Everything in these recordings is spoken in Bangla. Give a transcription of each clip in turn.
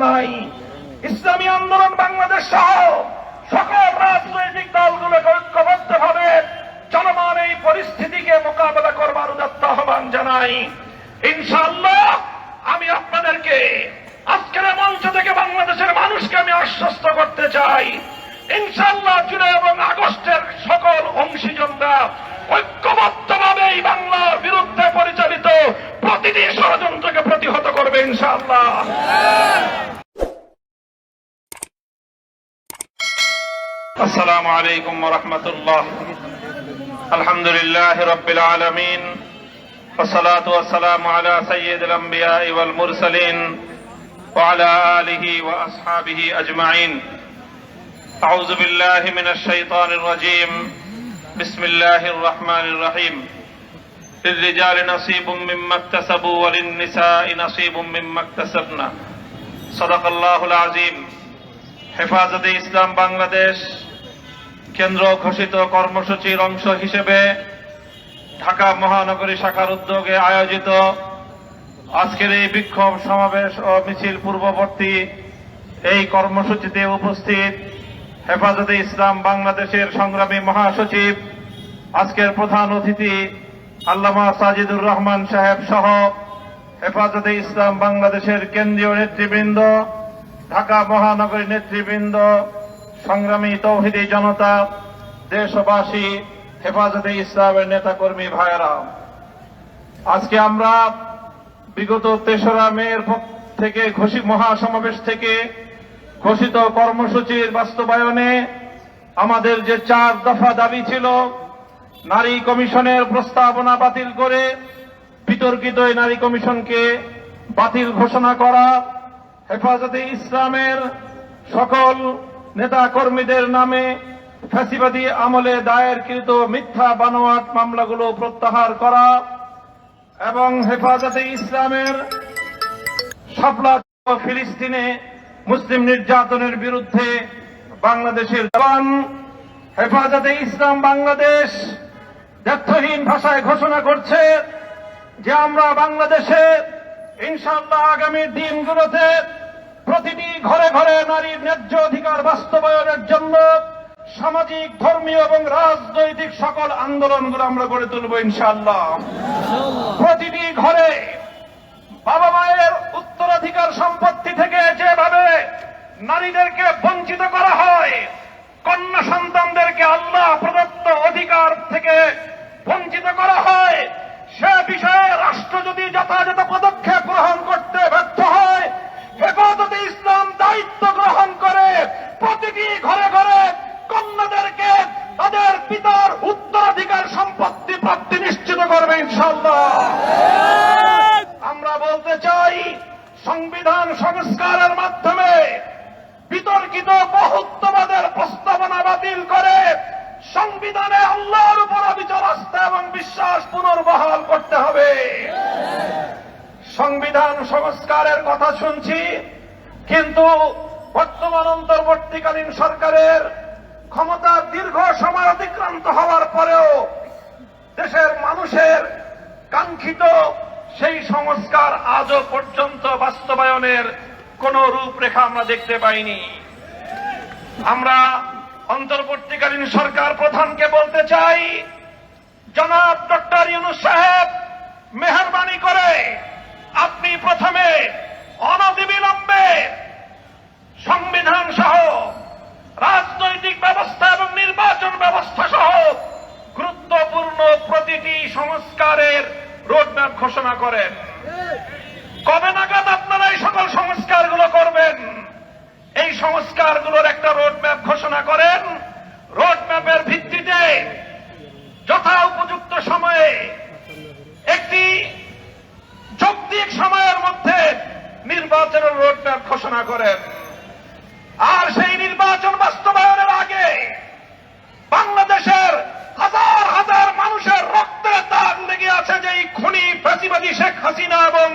জানাই ইসলামী আন্দোলন বাংলাদেশ সহ সকল রাজনৈতিক দলগুলোকে ঐক্যবদ্ধ ভাবে চলমান এই পরিস্থিতিকে মোকাবেলা করবার উদাত্ত আহ্বান জানাই। ইনশাআল্লাহ, আমি আপনাদেরকে আজকের মঞ্চ থেকে বাংলাদেশের মানুষকে আমি আশ্বস্ত করতে চাই। ইনশাআল্লাহ জুলাই এবং আগস্টের সকল অংশীজনরা ঐক্যবদ্ধভাবে এই বাংলার বিরুদ্ধে পরিচালিত প্রতিটি ষড়যন্ত্রকে প্রতিহত করবে ইনশাআল্লাহ। السلام عليكم ورحمة الله الحمد لله رب العالمين والصلاة والسلام على سيد الأنبياء والمرسلين وعلى آله وأصحابه أجمعين أعوذ بالله من الشيطان الرجيم بسم الله الرحمن الرحيم للرجال نصيب مما اكتسبوا وللنساء نصيب مما اكتسبنا صدق الله العظيم হেফাজতে ইসলাম বাংলাদেশ কেন্দ্র ঘোষিত কর্মসূচির অংশ হিসেবে ঢাকা মহানগরী শাখার উদ্যোগে আয়োজিত আজকের এই বিক্ষোভ সমাবেশ ও মিছিল পূর্ববর্তী এই কর্মসূচিতে উপস্থিত হেফাজতে ইসলাম বাংলাদেশের সংগ্রামী মহাসচিব, আজকের প্রধান অতিথি আল্লামা সাজিদুর রহমান সাহেব সহ হেফাজতে ইসলাম বাংলাদেশের কেন্দ্রীয় নেতৃবৃন্দ, ঢাকা মহানগরী নেতৃবৃন্দ সংগ্রামী তৌহিদি জনতা, দেশবাসী, হেফাজতে ইসলামের নেতাকর্মী ভাইয়েরা, আজকে আমরা বিগত তেসরা মেয়ের থেকে ঘোষিত মহাসমাবেশ থেকে ঘোষিত কর্মসূচির বাস্তবায়নে আমাদের যে চার দফা দাবি ছিল, নারী কমিশনের প্রস্তাবনা বাতিল করে বিতর্কিত নারী কমিশনকে বাতিল ঘোষণা করা, হেফাজতে ইসলামের সকল নেতা কর্মীদের নামে ফ্যাসিবাদী আমলে দায়েরকৃত মিথ্যা বানোয়াট মামলাগুলো প্রত্যাহার করা এবং হেফাজতে ইসলামের ও ফিলিস্তিনে মুসলিম নির্যাতনের বিরুদ্ধে বাংলাদেশের জবান, হেফাজতে ইসলাম বাংলাদেশ দ্ব্যর্থহীন ভাষায় ঘোষণা করছে যে আমরা বাংলাদেশে ইনশাআল্লাহ আগামী দিনগুলোতে প্রতিটি ঘরে ঘরে নারীর ন্যায্য অধিকার বাস্তবায়নের জন্য সামাজিক, ধর্মীয় এবং রাজনৈতিক সকল আন্দোলনগুলো আমরা গড়ে তুলব ইনশাআল্লাহ। প্রতিটি ঘরে বাবা মায়ের উত্তরাধিকার সম্পত্তি থেকে যেভাবে নারীদেরকে বঞ্চিত করা হয়, কন্যা সন্তানদেরকে আল্লাহ প্রদত্ত অধিকার থেকে বঞ্চিত করা হয়, সে বিষয়ে রাষ্ট্র যদি যথাযথ পদক্ষেপ গ্রহণ করতে প্রতিটি ঘরে ঘরে কন্যাদেরকে তাদের পিতার উত্তরাধিকার সম্পত্তি প্রাপ্তি নিশ্চিত করবে ইনশাল্লাহ আমরা বলতে চাই, সংবিধান সংস্কারের মাধ্যমে বিতর্কিত বহুত্ববাদের প্রস্তাবনা বাতিল করে সংবিধানে আল্লাহর উপর অবিচল আস্থা এবং বিশ্বাস পুনর্বহাল করতে হবে। সংবিধান সংস্কারের কথা শুনছি, কিন্তু বর্তমান অন্তর্বর্তীকালীন সরকারের ক্ষমতার দীর্ঘ সময় অতিক্রান্ত হওয়ার পরেও দেশের মানুষের কাঙ্ক্ষিত সেই সংস্কার আজও পর্যন্ত বাস্তবায়নের কোন রূপরেখা আমরা দেখতে পাইনি। আমরা অন্তর্বর্তীকালীন সরকার প্রধানকে বলতে চাই, জনাব ডক্টর ইউনুস সাহেব, মেহরবানি করে ঘোষণা করেন। কবে নাগাদ আপনারা এই সকল সংস্কারগুলো করবেন? এই সংস্কারগুলোর একটা রোডম্যাপ ঘোষণা করেন। রোডম্যাপের ভিত্তিতে যথা উপযুক্ত সময়ে একটি যৌক্তিক সময়ের মধ্যে নির্বাচনের রোডম্যাপ ঘোষণা করেন আর সেই নির্বাচন বাস্তবায়নের আগে বাংলাদেশের হাজার হাজার মানুষের রক্তের দাগ লেগে আছে যে এই খুনি ফ্যাসিবাদী শেখ হাসিনা এবং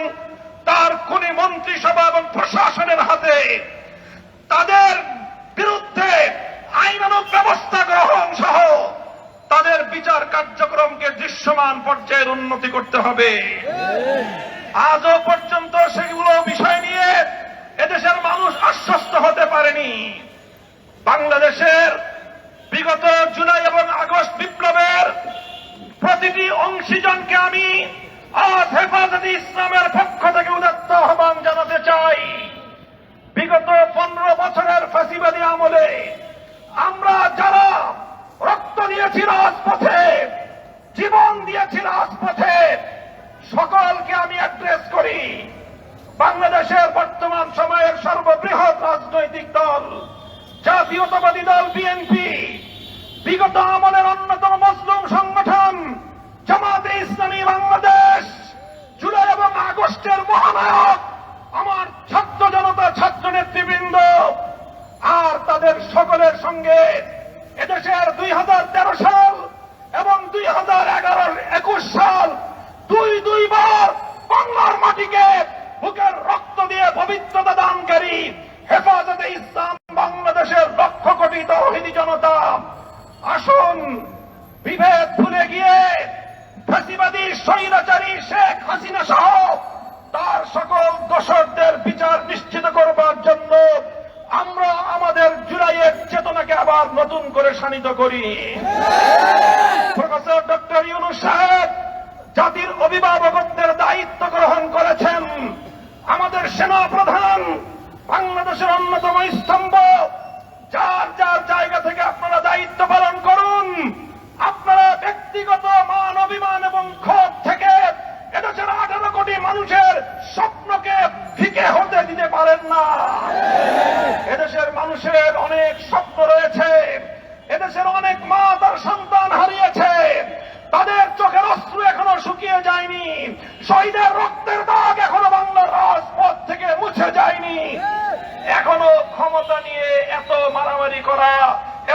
তার খুনি মন্ত্রিসভা এবং প্রশাসনের হাতে তাদের বিরুদ্ধে আইনানুগ ব্যবস্থা গ্রহণ সহ তাদের বিচার কার্যক্রমকে দৃশ্যমান পর্যায়ের উন্নতি করতে হবে। আজও পর্যন্ত সেগুলো বিষয় নিয়ে এদেশের মানুষ আশ্বস্ত হতে পারেনি। বাংলাদেশের বিগত জুলাই এবং আগস্ট বিপ্লবের প্রতিটি অংশীজনকে আমি আজ হেফাজতে ইসলামের পক্ষ থেকে উদাত্ত আহ্বান জানাতে চাই। বিগত পনেরো বছরের ফাঁসিবাদী আমলে আমরা যারা রক্ত দিয়েছি রাজপথে, জীবন দিয়েছি রাজপথে, সকলকে আমি অ্যাড্রেস করি। বাংলাদেশের বর্তমান সময়ের সর্ববৃহৎ রাজনৈতিক দল, জাতীয়তাবাদী দল, বিএনপি, বিগত আমলের অন্যতম মজলুম সংগঠন জামাতে ইসলামী বাংলাদেশ জুলাই আগস্টের মহানায়ক, আমার ছাত্র জনতা ছাত্র নেতৃবৃন্দ, আর তাদের সকলের সঙ্গে এদেশের দুই হাজার তেরো সাল এবং দুই হাজার এগারো একুশ সাল দুই দুইবার বাংলার মাটিকে বুকের রক্ত দিয়ে পবিত্রতা দানকারী হেফাজতে ইসলাম বাংলাদেশের লক্ষ কোটি তহিদি জনতা, আসুন বিভেদ ভুলে গিয়ে ফাঁসিবাদী স্বৈরাচারী শেখ হাসিনা সহ নতুন করে শানিত করি। প্রফেসর ডক্টর ইউনুস সাহেব জাতির অভিভাবকত্বের দায়িত্ব গ্রহণ করেছেন। আমাদের সেনা প্রধান বাংলাদেশের অন্যতম স্তম্ভ যার যার জায়গা থেকে আপনারা দায়িত্ব পালন করুন আপনারা ব্যক্তিগত মান অভিমান এবং ক্ষোভ থেকে এদেশের আঠারো কোটি মানুষের স্বপ্নকে ফিকে হতে দিতে পারেন না এদেশের মানুষের অনেক স্বপ্ন রয়েছে এদেশের অনেক মা তার সন্তান হারিয়েছে তাদের চোখের অশ্রু এখনও শুকিয়ে যায়নি শহীদের রক্তের দাগ এখনও বাংলার রাজপথ থেকে মুছে যায়নি। এখনও ক্ষমতা নিয়ে এত মারামারি করা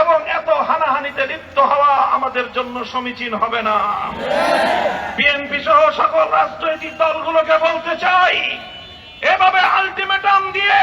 এবং এত হানাহানিতে লিপ্ত হওয়া আমাদের জন্য সমীচীন হবে না। বিএনপি সহ সকল রাজনৈতিক দলগুলোকে বলতে চাই, এভাবে আলটিমেটাম দিয়ে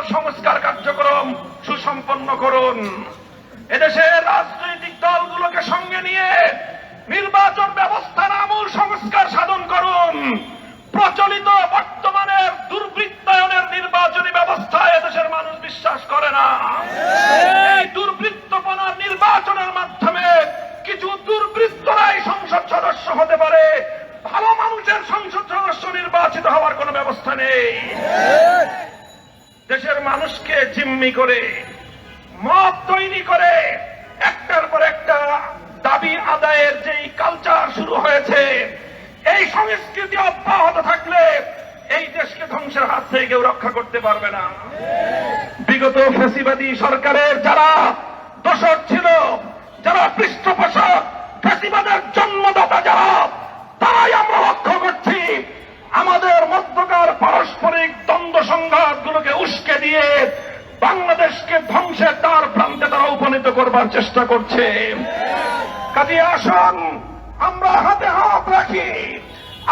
আপনার সংস্কার কার্যক্রম সুসম্পন্ন করুন। এদেশের রাজনৈতিক দলগুলোকে সঙ্গে নিয়ে নির্বাচন ব্যবস্থার আমূল সংস্কার সাধন করুন। প্রচলিত বর্তমানের দুর্বৃত্তায়নের নির্বাচনী ব্যবস্থায় এদেশের মানুষ বিশ্বাস করে না। এই দুর্বৃত্তপনার নির্বাচনের মাধ্যমে কিছু দুর্বৃত্তরাই সংসদ সদস্য হতে পারে। ভালো মানুষের সংসদ সদস্য নির্বাচিত হওয়ার কোনো ব্যবস্থা নেই। দেশের মানুষকে জিম্মি করে মত তৈরি করে, একটার পর একটা দাবি আদায়ের যেই কালচার শুরু হয়েছে, এই সংস্কৃতি অব্যাহত থাকলে এই দেশকে ধ্বংসের হাত থেকে কেউ রক্ষা করতে পারবে না। বিগত ফেসিবাদী সরকারের যারা দোষর ছিল, যারা পৃষ্ঠপোষক, ফেসিবাদের জন্মদাতা যারা তারাই আমরা লক্ষ্য করছি আমাদের মধ্যকার পারস্পরিক দ্বন্দ্ব সংঘাতগুলোকে উস্কে দিয়ে বাংলাদেশকে ধ্বংসের দ্বার প্রান্তে তারা উপনীত করবার চেষ্টা করছে। কাজে আসুন, আমরা হাতে হাত রাখি।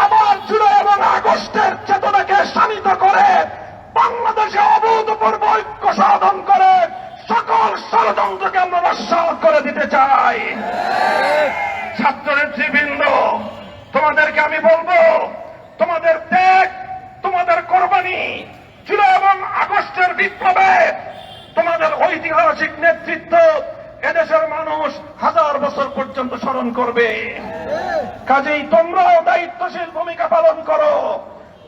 আবার জুলাই এবং আগস্টের চেতনাকে শানিত করে বাংলাদেশে অভূতপূর্ব ঐক্য সাধন করে সকল ষড়যন্ত্রকে আমরা নস্বাত করে দিতে চাই। ছাত্র নেতৃবৃন্দ তোমাদেরকে আমি বলব, তোমাদের ত্যাগ তোমাদের কোরবানি জুলাই এবং আগস্টের বিপ্লবে তোমাদের ঐতিহাসিক নেতৃত্ব এদেশের মানুষ হাজার বছর পর্যন্ত স্মরণ করবে। কাজেই তোমরাও দায়িত্বশীল ভূমিকা পালন করো।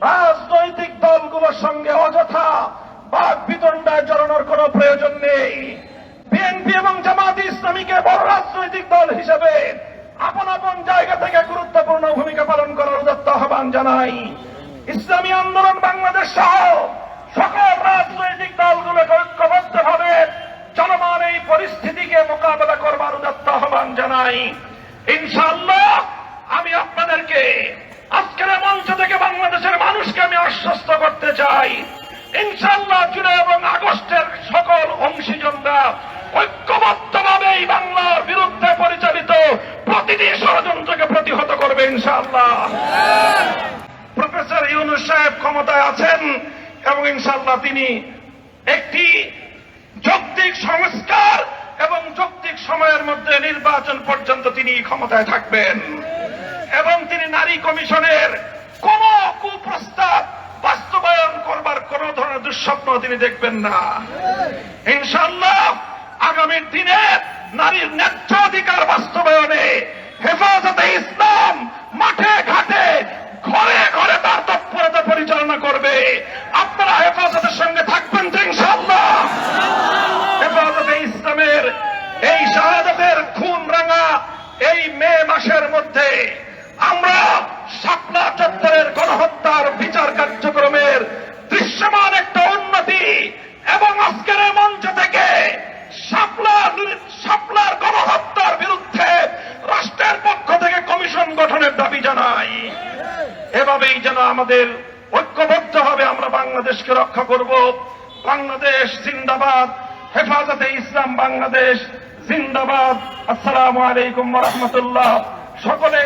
রাজনৈতিক দলগুলোর সঙ্গে অযথা বাদ বিতণ্ডায় জড়ানোর কোনো প্রয়োজন নেই। বিএনপি এবং জামাত ইসলামীকে বড় রাজনৈতিক দল হিসেবে আপন আপন জায়গা থেকে গুরুত্বপূর্ণ ভূমিকা পালন করার উদত্ত আহ্বান জানাই। ইসলামী আন্দোলন বাংলাদেশ সহ সকল রাজনৈতিক দলগুলোকে ঐক্যবদ্ধভাবে চলমান এই পরিস্থিতিকে মোকাবেলা করবার উদাত্ত আহ্বান জানাই। ইনশাআল্লাহ আমি আপনাদেরকে আজকের মঞ্চ থেকে বাংলাদেশের মানুষকে আমি আশ্বস্ত করতে চাই। ইনশাআল্লাহ জুলাই এবং আগস্টের সকল ক্ষমতায় আছেন এবং ইনশাআল্লাহ তিনি একটি যৌক্তিক সংস্কার এবং যৌক্তিক সময়ের মধ্যে নির্বাচন পর্যন্ত তিনি ক্ষমতায় থাকবেন। এবং তিনি নারী কমিশনের কোন কুপ্রস্তাব বাস্তবায়ন করবার কোন ধরনের দুঃস্বপ্ন তিনি দেখবেন না। ইনশাআল্লাহ আগামীর দিনে নারীর ন্যায্য অধিকার বাস্তবায়নে হেফাজতে ইসলাম মাঠে ঘাটে ঘরে পরিচালনা করবে। আপনারা হেফাজতের সঙ্গে থাকবেন তো ইনশাআল্লাহ। হেফাজতে ইসলামের এই শাহাদাতের খুন রাঙা এই মে মাসের মধ্যে আমরা শাপলা চত্বরের গণহত্যার বিচার কার্যক্রমের দৃশ্যমান একটা উন্নতি এবং আজকের মঞ্চ থেকে শাপলা শাপলার গণহত্যার বিরুদ্ধে রাষ্ট্রের পক্ষ থেকে কমিশন গঠনের দাবি জানাই। এভাবেই যেন আমাদের ঐক্যবদ্ধ হবে, আমরা বাংলাদেশকে রক্ষা করব। বাংলাদেশ জিন্দাবাদ। হেফাজতে ইসলাম বাংলাদেশ জিন্দাবাদ। আসসালামু আলাইকুম রহমতুল্লাহ। সকলে